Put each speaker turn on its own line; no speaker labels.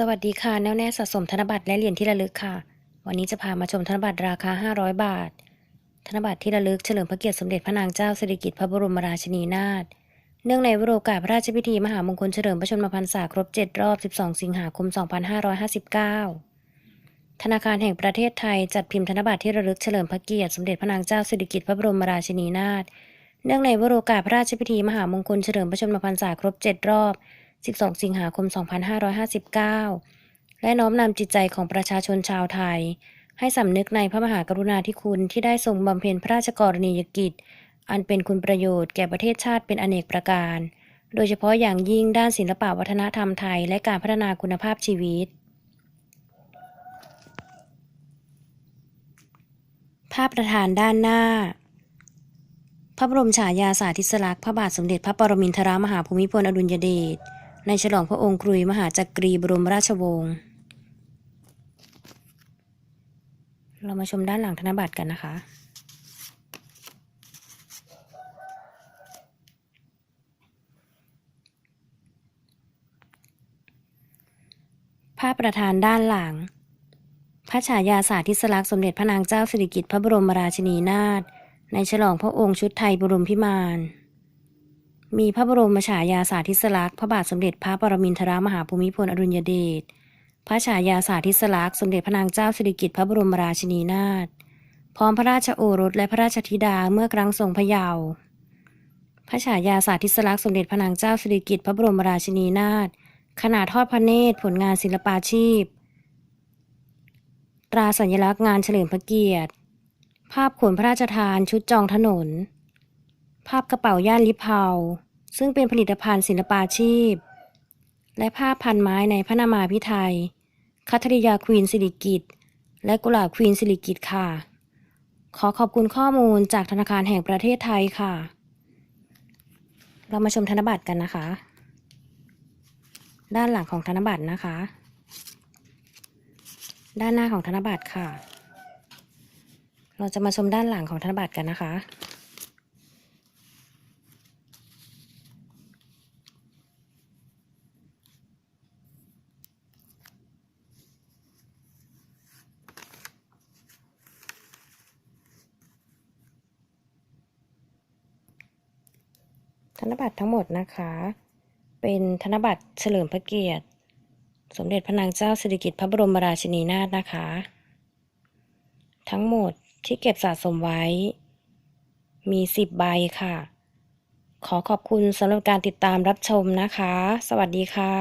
สวัสดีค่ะ แน่วแน่สะสมธนบัตรและเหรียญที่ระลึกค่ะ วันนี้จะพามาชมธนบัตรราคา 500 บาท ธนบัตรที่ระลึกเฉลิมพระเกียรติสมเด็จพระนางเจ้าสิริกิติ์พระบรมราชินีนาถ เนื่องในวโรกาสพระราชพิธีมหามงคลเฉลิมพระชนมพรรษาครบ 7 รอบ 12 สิงหาคม 2559 ธนาคารแห่งประเทศไทยจัดพิมพ์ธนบัตรที่ระลึกเฉลิมพระเกียรติสมเด็จพระนางเจ้าสิริกิติ์พระบรมราชินีนาถ เนื่องในวโรกาสพระราชพิธีมหามงคลเฉลิมพระชนมพรรษาครบ 7 รอบ 12 สิงหาคม 2559 และน้อมนำจิตใจของประชาชนชาวไทย ให้สำนึกในพระมหากรุณาธิคุณที่ได้ทรงบำเพ็ญพระราชกรณียกิจ อันเป็นคุณประโยชน์แก่ประเทศชาติเป็นอเนกประการ โดยเฉพาะอย่างยิ่งด้านศิลปวัฒนธรรมไทย และการพัฒนาคุณภาพชีวิต ภาพประธานด้านหน้าพระบรมฉายาสาธิสลักษณ์พระบาทสมเด็จพระปรมินทรมหาภูมิพลอดุลยเดช ในฉลองพระองค์กรุยมหาจักรีบรมราชวงศ์ เรามาชมด้านหลังธนบัตรกันนะคะ ภาพประธานด้านหลัง พระฉายาสาธิสลักษณ์สมเด็จพระนางเจ้าสิริกิติ์พระบรมราชินีนาถในฉลองพระองค์ชุดไทยบรมพิมาน มีพระบรมฉายาสาธิสลักษณ์พระบาทสมเด็จพระปรมินทรมหาภูมิพลอดุลยเดช พระฉายาสาธิสลักษณ์สมเด็จพระนางเจ้าสิริกิติ์พระบรมราชินีนาถ พร้อมพระราชโอรสและพระราชธิดาเมื่อครั้งทรงพระเยาว์ พระฉายาสาธิสลักษณ์สมเด็จพระนางเจ้าสิริกิติ์พระบรมราชินีนาถขนาดทอดพระเนตรผลงานศิลปาชีพ ตราสัญลักษณ์งานเฉลิมพระเกียรติ ภาพขนพระราชทานชุดจองถนน ภาพกระเป๋าย่านลิเพาซึ่งเป็นผลิตภัณฑ์ศิลปาชีพ และภาพพันไม้ในพระนามาพิไทยคัทริยาควีนสิริกิตและกุหลาบควีนสิริกิตค่ะ ขอขอบคุณข้อมูลจากธนาคารแห่งประเทศไทยค่ะ เรามาชมธนบัตรกันนะคะ ด้านหลังของธนบัตรนะคะ ด้านหน้าของธนบัตรค่ะ เราจะมาชมด้านหลังของธนบัตรกันนะคะ ธนบัตรทั้งหมดนะคะ เป็นธนบัตรเฉลิมพระเกียรติ สมเด็จพระนางเจ้าสิริกิติ์พระบรมราชินีนาถนะคะ ทั้งหมดที่เก็บสะสมไว้ มีสิบใบค่ะ ขอขอบคุณสำหรับการติดตามรับชมนะคะ สวัสดีค่ะ